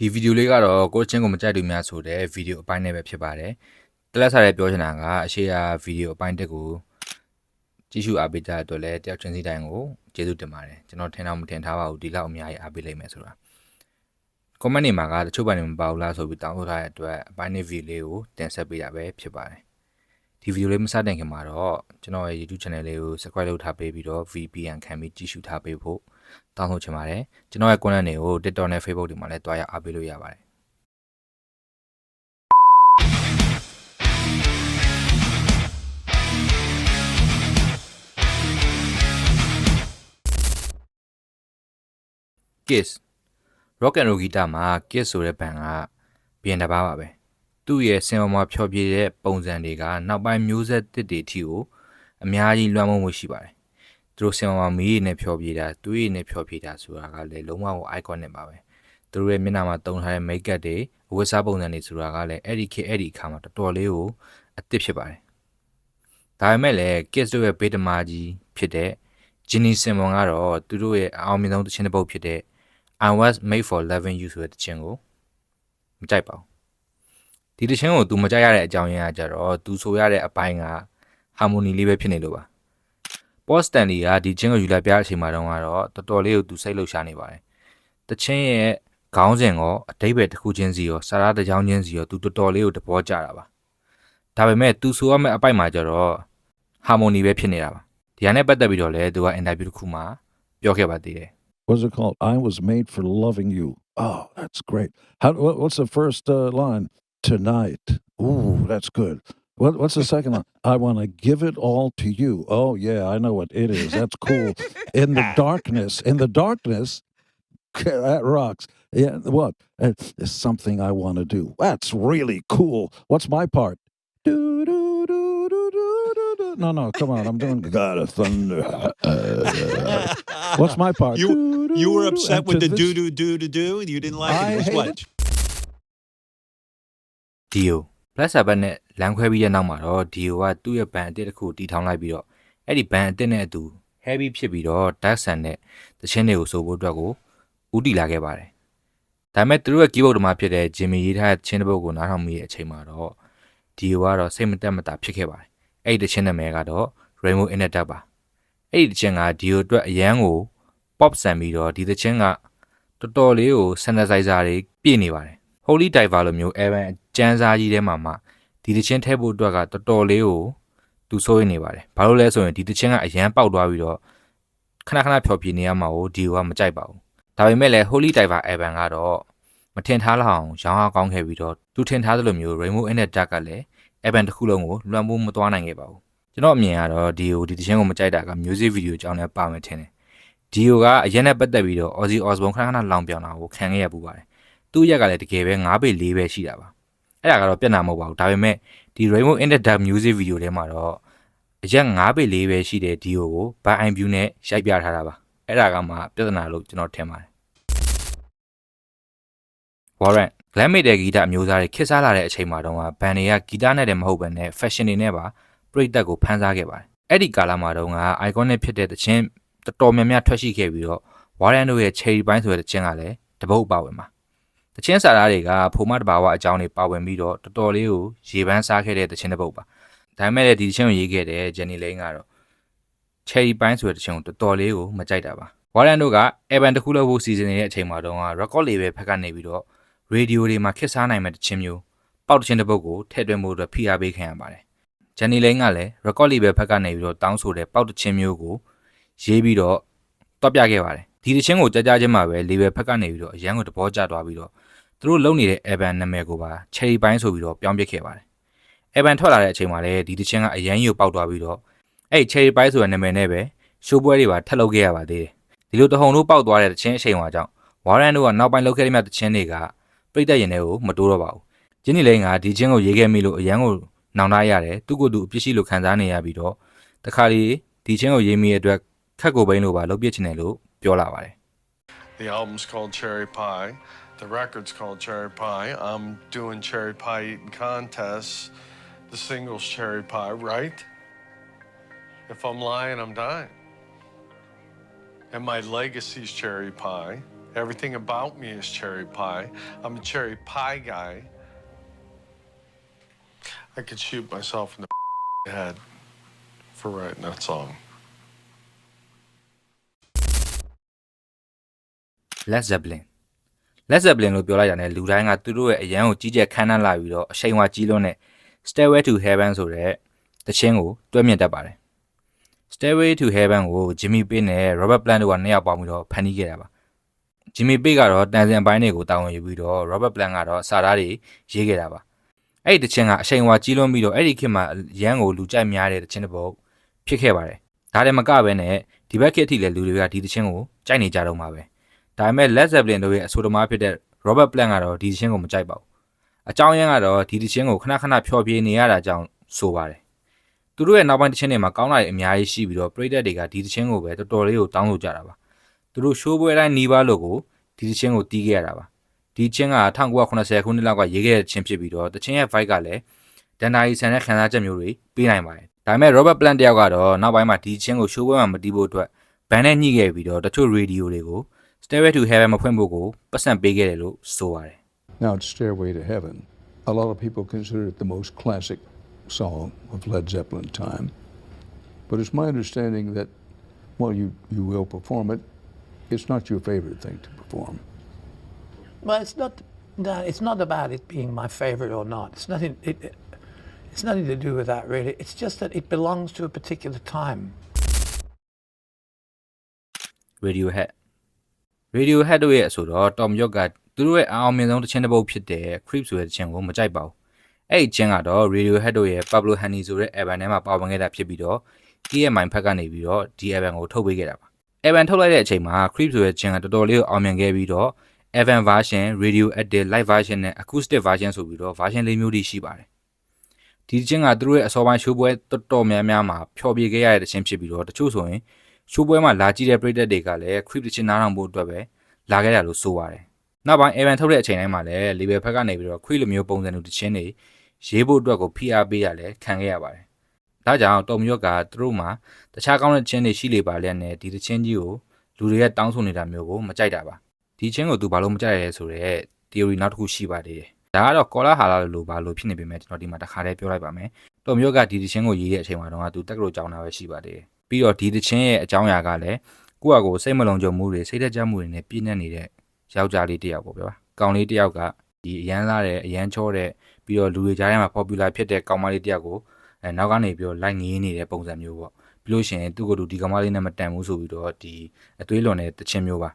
ဒီဗီဒီယိုလေးကတော့ကိုချင်းကိုမကြိုက်သူများဆိုတဲ့ဗီဒီယိုအပိုင်းနဲ့ပဲဖြစ်ပါတယ်တလက်စားရဲပြောချင်တာကအရှိရာဗီဒီယိုအပိုင်းတက်ကိုကြည့်ရှုအားပေးကြတဲ့အတွက်လည်းတယောက်ချင်းစီတိုင်းကိုကျေးဇူးတင်ပါတယ်ကျွန်တော်ထင်တော့မထင်ထားပါဘူးဒီလောက်အများကြီးအားပေးလိုက်မယ်ဆိုတာ comment တွေမှာကတချို့ပိုင်းတွေမပါဘူးလားဆိုပြီးတောင်းဆိုထားတဲ့အတွက်အပိုင်းနဲ့ဗီဒီယိုလေးကိုတင်ဆက်ပေးတာပဲဖြစ်ပါတယ်ဒီဗီဒီယိုလေးမစတင်ခင်မှာတော့ကျွန်တော်ရဲ့ YouTube channel လေးကို subscribe လုပ်ထားပေးပြီးတော့ VPN ခံပြီးကြည့်ရှုထားပေးဖို့ တောင်းဆိုချင်ပါတယ်ကျွန်တော်ရဲ့ content တွေကို TikTok နဲ့ Facebook တွေမှာလည်းတွားရအားပေးလို့ရပါတယ် Kiss Rock and Roll Guitar မှာ Kiss ဆိုတဲ့ဘန်ကပြင်တစ်ပါးပါပဲသူ့ရဲ့စင်ပေါ်မှာဖြောပြတဲ့ပုံစံတွေကနောက်ပိုင်းမျိုးဆက်တစ်တွေအထိကိုအများကြီးလွှမ်းမိုးမှုရှိပါတယ် သူတို့စင်ပေါ်မှာမီးရည်နဲ့ဖြောပြတာသွေးရည်နဲ့ဖြောပြတာဆိုတာကလည်းလုံးဝကို iconic ပါပဲသူတို့ရဲ့မျက်နှာမှာတုံထားတဲ့ make-up တွေအဝတ်စားပုံစံတွေဆိုတာကလည်းအဲ့ဒီခေတ်အဲ့ဒီအခါမှာတော်တော်လေးကိုအသစ်ဖြစ်ပါတယ်ဒါပေမဲ့လည်း Kiss တို့ရဲ့ဘေးတမာကြီးဖြစ်တဲ့ Ginny Simon ကတော့သူတို့ရဲ့အအောင်မြင်ဆုံးတခြင်းတစ်ပုတ်ဖြစ်တဲ့ I was made for loving you ဆိုတဲ့တခြင်းကိုမကြိုက်ပါဘူးဒီတခြင်းကို तू မကြိုက်ရတဲ့အကြောင်းရင်းကကြတော့ तू ဆိုရတဲ့အပိုင်းက harmony လေးပဲဖြစ်နေလို့ပါ ပေါ့စတန်လီကဒီချင်းကိုယူလာပြအချိန်မှာတုန်းကတော့တော်တော်လေးကိုသူစိတ်လှုပ်ရှားနေပါတယ်။တချင်းရဲ့ခေါင်းစဉ်ရောအတိတ်ပဲတစ်ခုချင်းစီရောစာရတစ်ချောင်းချင်းစီရောသူတော်တော်လေးကိုတဘောကြတာပါ။ဒါပေမဲ့သူဆိုရမယ့်အပိုက်မှာကျတော့ဟာမိုနီပဲဖြစ်နေတာပါ။ဒီဟာနဲ့ပတ်သက်ပြီးတော့လည်းသူကအင်တာဗျူးတစ်ခုမှာပြောခဲ့ပါသေးတယ်။ What's it called? I was made for loving you. Oh, that's great. How what's the first uh, line? Tonight. Ooh, that's good. What, what's the second one? I want to give it all to you. Oh yeah, I know what it is. That's cool. In the darkness. In the darkness. That rocks. Yeah. What? It's something I want to do. That's really cool. What's my part? Do do do do do do do. No, no, come on. I'm doing God of Thunder. Uh, what's my part? You you were upset with the do do do do to do. You didn't like I it. It was what? it. ဒီ ယို plus ဘတ်နဲ့လမ်းခွဲပြီးတဲ့နောက်မှာတော့ဒီယိုကသူ့ရဲ့ဘန်အတစ်တစ်ခုတီထောင်လိုက်ပြီးတော့အဲ့ဒီဘန်အတစ်နဲ့အတူ heavy ဖြစ်ပြီးတော့ dark sun နဲ့သချင်းတွေကိုဆိုဖို့အတွက်ကိုဦးတည်လာခဲ့ပါတယ်ဒါပေမဲ့သူတို့ရဲ့ keyboard မှာဖြစ်တဲ့ Jimmy ရေးထားတဲ့သချင်းတစ်ပုဒ်ကိုနားထောင်မိတဲ့အချိန်မှာတော့ဒီယိုကတော့စိတ်မတက်မတာဖြစ်ခဲ့ပါတယ်အဲ့ဒီသချင်းနာမည်ကတော့ Rainbow in the Dark ပါအဲ့ဒီသချင်းကဒီယိုအတွက်အရန်ကို pop ဆန်ပြီးတော့ဒီသချင်းကတော်တော်လေးကို synthesizer တွေပြည့်နေပါတယ် Holy Diver လိုမျိုး Evan အကျန်းစားကြီးထဲမှာမှဒီတချင်းထည့်ဖို့အတွက်ကတော်တော်လေးကိုသူစိုးရိမ်နေပါတယ်။ဘာလို့လဲဆိုရင်ဒီတချင်းကအရန်ပေါက်သွားပြီးတော့ခဏခဏဖြောပြနေရမှာကိုဒီကမကြိုက်ပါဘူး။ဒါပေမဲ့လည်း Holy Diver Evan ကတော့မထင်ထားလောက်အောင်ရောင်းအားကောင်းခဲ့ပြီးတော့သူထင်ထားသလိုမျိုး Rainbow in the Dark ကလည်း Evan တစ်ခုလုံးကိုလွှမ်းမိုးမသွားနိုင်ခဲ့ပါဘူး။ကျွန်တော်အမြင်ကတော့ဒီကိုဒီတချင်းကိုမကြိုက်တာက music video အကြောင်းနဲ့ပါမယ်ထင်တယ်။ဒီကိုကအရင်နဲ့ပတ်သက်ပြီးတော့ Ozzy Osbourne ခဏခဏလောင်ပြောင်တာကိုခံခဲ့ရပူပါတယ်။ သူ့ရက်ကလည်းတကယ်ပဲ9ပေ4ပဲရှိတာပါအဲ့ဒါကတော့ပြက်နာမဟုတ်ပါဘူးဒါပေမဲ့ဒီ Rainbow in the Dark Music Video ထဲမှာတော့အရက်9ပေ4ပဲရှိတဲ့ဒီယိုကို by eye view နဲ့ရိုက်ပြထားတာပါအဲ့ဒါကမှပြဿနာလို့ကျွန်တော်ထင်ပါတယ် Warren Glam Metal ဂီတအမျိုးသားတွေခစ်စားလာတဲ့အချိန်မှာတော့ဘန်တွေကဂီတနဲ့တည်းမဟုတ်ဘဲနဲ့ fashion တွေနဲ့ပါပြိသက်ကိုဖန်ဆားခဲ့ပါတယ်အဲ့ဒီကာလမှာတော့ iconic ဖြစ်တဲ့သချင်းတော်တော်များများထွက်ရှိခဲ့ပြီးတော့ Warren တို့ရဲ့ Cherry ပိုင်းဆိုတဲ့သချင်းကလည်းတပုတ်ပါဝင်ပါ တချင်းစာသားတွေကဖိုမတဘာဝအကြောင်းတွေပါဝင်ပြီးတော့တော်တော်လေးကိုရေပန်းစားခဲ့တဲ့တချင်းတစ်ပုတ်ပါဒါပေမဲ့လည်းဒီတချင်းကိုရေးခဲ့တဲ့ Jenny Lane ကတော့ Cherry Pine ဆိုတဲ့တချင်းကိုတော်တော်လေးကိုမကြိုက်တာပါဝါရန်တို့က Evan တစ်ခုလောက်ဖို့စီစဉ်နေတဲ့အချိန်မှာတော့ record label ဘက်ကနေပြီးတော့ radio တွေမှာခစ်စားနိုင်မဲ့တချင်းမျိုးပေါက်တချင်းတစ်ပုတ်ကိုထည့်သွင်းဖို့အတွက်ဖိအားပေးခံရပါတယ် Jenny Lane ကလည်း record label ဘက်ကနေပြီးတော့တောင်းဆိုတဲ့ပေါက်တချင်းမျိုးကိုရေးပြီးတော့တွားပြခဲ့ပါတယ်ဒီတချင်းကိုကြားကြားချင်းမှာပဲ label ဘက်ကနေပြီးတော့အရန်ကိုသဘောကျသွားပြီးတော့ သူတို့လုံနေတဲ့ Evan နာမည်ကိုပါ Cherry ပိုင်းဆိုပြီးတော့ပြောင်းပစ်ခဲ့ပါတယ်။ Evan ထွက်လာတဲ့အချိန်မှာလည်းဒီတချင်းကအရန်ကြီးကိုပေါက်သွားပြီးတော့အဲ့ Cherry ပိုင်းဆိုတဲ့နာမည်နဲ့ပဲရှိုးပွဲတွေပါထပ်လုပ်ခဲ့ရပါသေးတယ်။ဒီလိုတဟုန်တို့ပေါက်သွားတဲ့တချင်းအချိန်မှာကြောင့် Warren တို့ကနောက်ပိုင်းလုပ်ခဲ့တဲ့မြတ်တချင်းတွေကပြိတက်ရင်တွေကိုမတိုးတော့ပါဘူး။ဂျင်းနီလိန်ကဒီချင်းကိုရေးခဲ့မိလို့အရန်ကိုနောင်တရတယ်သူ့ကိုယ်သူအပြစ်ရှိလို့ခံစားနေရပြီးတော့တခါလေဒီချင်းကိုရေးမိတဲ့အတွက်ခက်ကိုပိန်းလို့ပါလုပ်ပြစ်ချင်တယ်လို့ပြောလာပါတယ် The album's called Cherry Pie. The record's called Cherry Pie. I'm doing Cherry Pie eating contests. The single's Cherry Pie, right? If I'm lying, I'm dying. And my legacy's Cherry Pie. Everything about me is cherry pie. I'm a cherry pie guy. I could shoot myself in the head for writing that song. Led Zeppelin Led Zeppelin လို့ပြောလိုက်တာ ਨੇ လူတိုင်းကသူတို့ရဲ့အရန်ကိုကြီးကျယ်ခမ်းနားလာပြီးတော့အချိန်ဝါကြီးလွန်းတဲ့ Stairway to Heaven ဆိုတဲ့တခြင်းကိုတွဲမြင့်တတ်ပါတယ် Stairway to Heaven ကို Jimmy Page နဲ့ Robert Plant တို့ကနှစ်ယောက်ပေါင်းပြီးတော့ဖန်တီးခဲ့တာပါ Jimmy Page ကတော့တန်စင်ပိုင်းတွေကိုတာဝန်ယူပြီးတော့ Robert Plant ကတော့စာသားတွေရေးခဲ့တာပါအဲ့ဒီတခြင်းကအချိန်ဝါကြီးလွန်းပြီးတော့အဲ့ဒီခေတ်မှာရန်ကိုလူကြိုက်များတဲ့တခြင်းတစ်ပုဒ်ဖြစ်ခဲ့ပါတယ်ဒါလည်းမကပဲနဲ့ဒီဘက်ခေတ်အထိလည်းလူတွေကဒီတခြင်းကိုကြိုက်နေကြတော့မှာပဲ ဒါပေမဲ့ Led Zeppelin တို့ရဲ့အဆိုသမားဖြစ်တဲ့ Robert Plant ကတော့ဒီသချင်းကိုမကြိုက်ပါဘူး။အကြောင်းရင်းကတော့ဒီသချင်းကိုခဏခဏဖျော်ဖြေနေရတာကြောင့်ဆိုပါတယ်။သူတို့ရဲ့နောက်ပိုင်းသချင်းတွေမှာကောင်းတာတွေအများကြီးရှိပြီးတော့ပရိသတ်တွေကဒီသချင်းကိုပဲတော်တော်လေးကိုတောင်းဆိုကြတာပါ။သူတို့ရှိုးပွဲတိုင်းနီးပါးလို့ကိုဒီသချင်းကိုတီးခဲ့ရတာပါ။ဒီသချင်းက1980ခုနှစ်လောက်ကရေးခဲ့တဲ့သချင်းဖြစ်ပြီးတော့သချင်းရဲ့ vibe ကလည်းဒန်နာရီဆန်တဲ့ခံစားချက်မျိုးတွေပေးနိုင်ပါတယ်။ဒါပေမဲ့ Robert Plant တယောက်ကတော့နောက်ပိုင်းမှာဒီသချင်းကိုရှိုးပွဲမှာမတီးဖို့အတွက်ဘန်နဲ့ညှိခဲ့ပြီးတော့တချို့ရေဒီယိုတွေကို Stairway to Heaven မဖွင့်ဖို့ကိုပတ်စံပေးခဲ့တယ်လို့ဆိုပါတယ် Now, it's Stairway to Heaven. A lot of people consider it the most classic song of Led Zeppelin time. But it's my understanding that while you, you will perform it, it's not your favorite thing to perform. Well, it's not. No, it's not about it being my favorite or not. It's nothing. It, it, it's nothing to do with that, really. It's just that it belongs to a particular time. Radiohead Radiohead တို့ရဲ့အဆိုတော့ Tom York ကသူတို့ရဲ့အအောင်မြင်ဆုံးတစ်ချင်းတစ်ပုဒ်ဖြစ်တဲ့ Creep ဆိုတဲ့တစ်ချင်းကိုမကြိုက်ပါဘူးအဲ့ဒီချင်းကတော့ Radiohead တို့ရဲ့ Pablo Honey ဆိုတဲ့ album ထဲမှာပါဝင်ခဲ့တာဖြစ်ပြီးတော့ EMI ဖက်ကနေပြီးတော့ဒီ album ကိုထုတ်ပေးခဲ့တာပါ album ထုတ်လိုက်တဲ့အချိန်မှာ Creep ဆိုတဲ့ချင်းကတော်တော်လေးကိုအောင်မြင်ခဲ့ပြီးတော့ album version radio edit live version နဲ့ acoustic version ဆိုပြီးတော့ version လေးမျိုးတွေရှိပါတယ်ဒီချင်းကသူတို့ရဲ့အစောပိုင်းရှိုးပွဲတော်တော်များများမှာဖျော်ဖြေခဲ့ရတဲ့ချင်းဖြစ်ပြီးတော့တချို့ဆိုရင် ရှိုးပွဲမှာလာကြည့်တဲ့ပရိသတ်တွေကလည်း Creep ချင်းနားထောင်ဖို့အတွက်ပဲလာခဲ့တာလို့ဆိုပါတယ်နောက်ပိုင်း event ထုတ်တဲ့အချိန်တိုင်းမှာလည်း label ဖက်ကနေပြီးတော့ Creep လိုမျိုးပုံစံတူတချင်းတွေရေးဖို့အတွက်ကိုဖိအားပေးရလဲခံခဲ့ရပါတယ်ဒါကြောင့်တော်မျိုးကသူတို့မှာတခြားကောင်းတဲ့ချင်းတွေရှိလေပါလျက်နဲ့ဒီတချင်းကြီးကိုလူတွေရဲ့တောင်းဆိုနေတာမျိုးကိုမကြိုက်တာပါဒီချင်းကိုသူဘာလို့မကြိုက်ရလဲဆိုတော့ theory နောက်တစ်ခုရှိပါသေးတယ်ဒါကတော့ကောလာဟာလာလို့ဘာလို့ဖြစ်နေပြီမဲ့ကျွန်တော်ဒီမှာတစ်ခါတည်းပြောလိုက်ပါမယ်တော်မျိုးကဒီတချင်းကိုရေးတဲ့အချိန်မှာတော့သူတက်ကလို့ကြောင်းတာပဲရှိပါသေးတယ် ပြီးတော့ဒီတချင်းရဲ့အကြောင်းအရာကလည်းကိုယ့်အကိုစိတ်မလုံခြုံမှုတွေစိတ်သက်ကြမှုတွေနဲ့ပြည့်နေနေတဲ့ယောက်ျားလေးတစ်ယောက်ပေါ့ဗျာကောင်လေးတစ်ယောက်ကဒီအရန်လာတဲ့အရန်ချောတဲ့ပြီးတော့လူတွေကြားထဲမှာ popular ဖြစ်တဲ့ကောင်မလေးတစ်ယောက်ကိုအဲနောက်ကနေပြီးတော့လိုက်ငေးနေတဲ့ပုံစံမျိုးပေါ့ပြီးလို့ရှိရင်သူ့ကိုယ်သူဒီကောင်မလေးနဲ့မတန်ဘူးဆိုပြီးတော့ဒီအသွေးလွန်တဲ့တခြင်းမျိုးပါ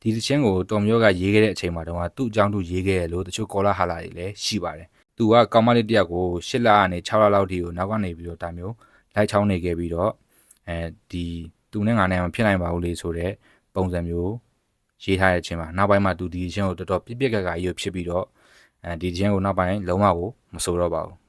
ဒီတခြင်းကိုတော်မျိုးကရေးခဲ့တဲ့အချိန်မှာတော့သူ့အကြောင်းသူရေးခဲ့ရလို့တချို့ကောလာဟာလာတွေလည်းရှိပါတယ်သူကကောင်မလေးတစ်ယောက်ကို၈လကနေ6လလောက်ထိကိုနောက်ကနေပြီးတော့ဒါမျိုးလိုက်ချောင်းနေခဲ့ပြီးတော့ အဲဒီသူနဲ့ငါနဲ့မဖြစ်နိုင်ပါဘူးလေဆိုတော့ပုံစံမျိုးရေးထားတဲ့အချိန်မှာနောက်ပိုင်းမှာသူဒီအချင်းကိုတော်တော်ပြစ်ပြက်ကကကြီးဖြစ်ပြီးတော့အဲဒီအချင်းကိုနောက်ပိုင်းလုံးဝကိုမဆိုတော့ပါဘူး